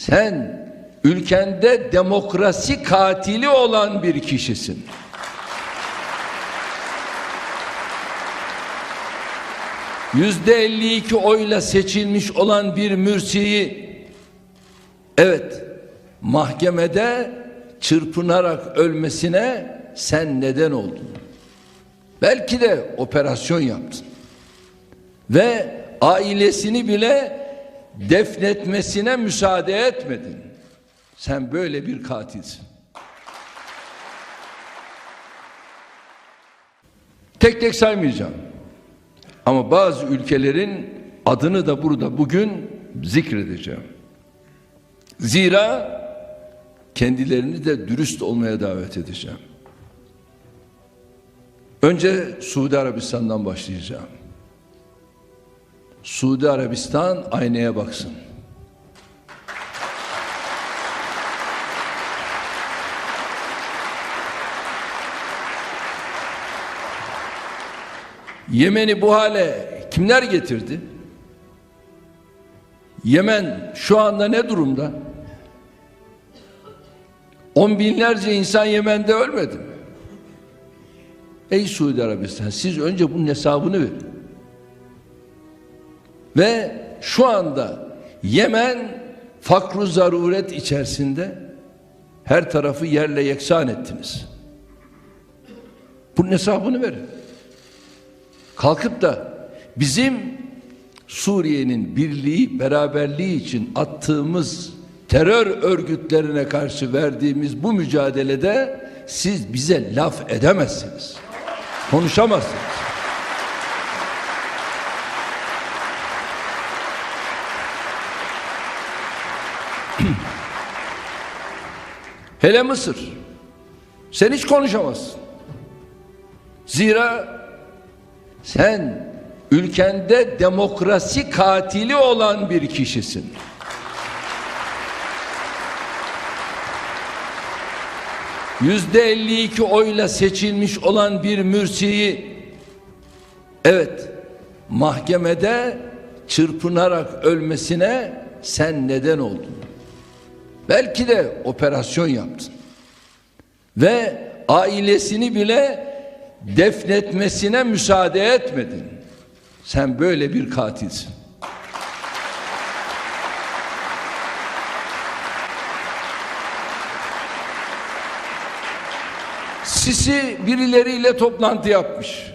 Sen ülkende demokrasi katili olan bir kişisin. Yüzde 52 oyla seçilmiş olan bir mürsiyi evet mahkemede çırpınarak ölmesine sen neden oldun. Belki de operasyon yaptın. Ve ailesini bile defnetmesine müsaade etmedin. Sen böyle bir katilsin. Tek tek saymayacağım. Ama bazı ülkelerin adını da burada bugün zikredeceğim. Zira kendilerini de dürüst olmaya davet edeceğim. Önce Suudi Arabistan'dan başlayacağım. Suudi Arabistan aynaya baksın. Yemen'i bu hale kimler getirdi? Yemen şu anda ne durumda? On binlerce insan Yemen'de ölmedi mi? Ey Suudi Arabistan siz önce bunun hesabını verin. Ve şu anda Yemen fakru zaruret içerisinde her tarafı yerle yeksan ettiniz. Bunun hesabını verin. Kalkıp da bizim Suriye'nin birliği, beraberliği için attığımız terör örgütlerine karşı verdiğimiz bu mücadelede siz bize laf edemezsiniz. Konuşamazsınız. Hele Mısır. Sen hiç konuşamazsın. Zira sen ülkende demokrasi katili olan bir kişisin. Yüzde 52 oyla seçilmiş olan bir mürsiyi evet mahkemede çırpınarak ölmesine sen neden oldun. Belki de operasyon yaptın. Ve ailesini bile defnetmesine müsaade etmedin. Sen böyle bir katilsin. Sisi birileriyle toplantı yapmış.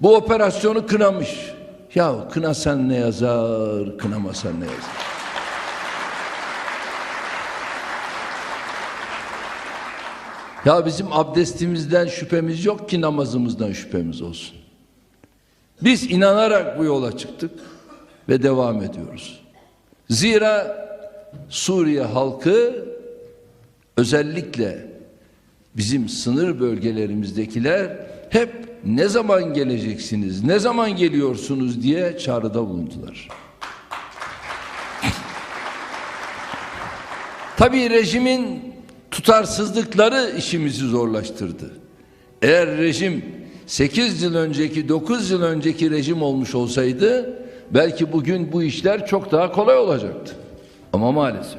Bu operasyonu kınamış. Ya kınasan ne yazar, kınamasan ne yazar? Ya bizim abdestimizden şüphemiz yok ki namazımızdan şüphemiz olsun. Biz inanarak bu yola çıktık ve devam ediyoruz. Zira Suriye halkı özellikle bizim sınır bölgelerimizdekiler hep ne zaman geleceksiniz, ne zaman geliyorsunuz diye çağrıda bulundular. Tabii rejimin tutarsızlıkları işimizi zorlaştırdı. Eğer rejim 8 yıl önceki 9 yıl önceki rejim olmuş olsaydı belki bugün bu işler çok daha kolay olacaktı. Ama maalesef.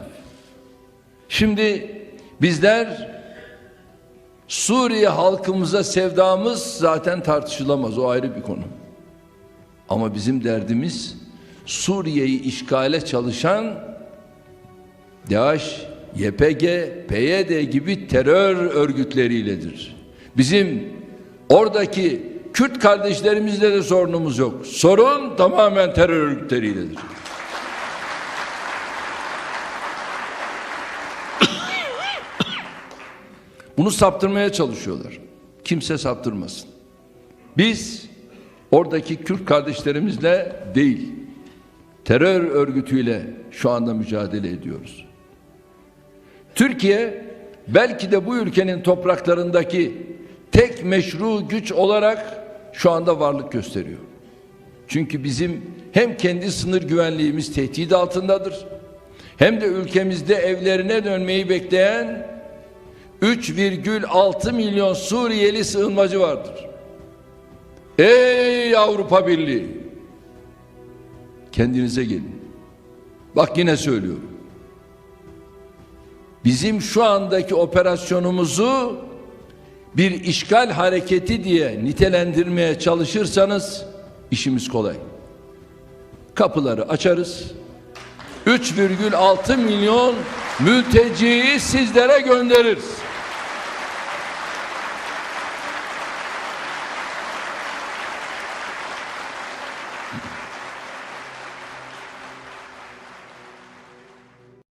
Şimdi bizler Suriye halkımıza sevdamız zaten tartışılamaz o ayrı bir konu. Ama bizim derdimiz Suriye'yi işgale çalışan DAEŞ, YPG, PYD gibi terör örgütleriyledir. Bizim oradaki Kürt kardeşlerimizle de sorunumuz yok. Sorun tamamen terör örgütleriyledir. Bunu saptırmaya çalışıyorlar. Kimse saptırmasın. Biz oradaki Kürt kardeşlerimizle değil, terör örgütüyle şu anda mücadele ediyoruz. Türkiye belki de bu ülkenin topraklarındaki tek meşru güç olarak şu anda varlık gösteriyor. Çünkü bizim hem kendi sınır güvenliğimiz tehdit altındadır. Hem de ülkemizde evlerine dönmeyi bekleyen 3,6 milyon Suriyeli sığınmacı vardır. Ey Avrupa Birliği! Kendinize gelin. Bak yine söylüyorum. Bizim şu andaki operasyonumuzu bir işgal hareketi diye nitelendirmeye çalışırsanız işimiz kolay. Kapıları açarız. 3,6 milyon mülteciyi sizlere göndeririz.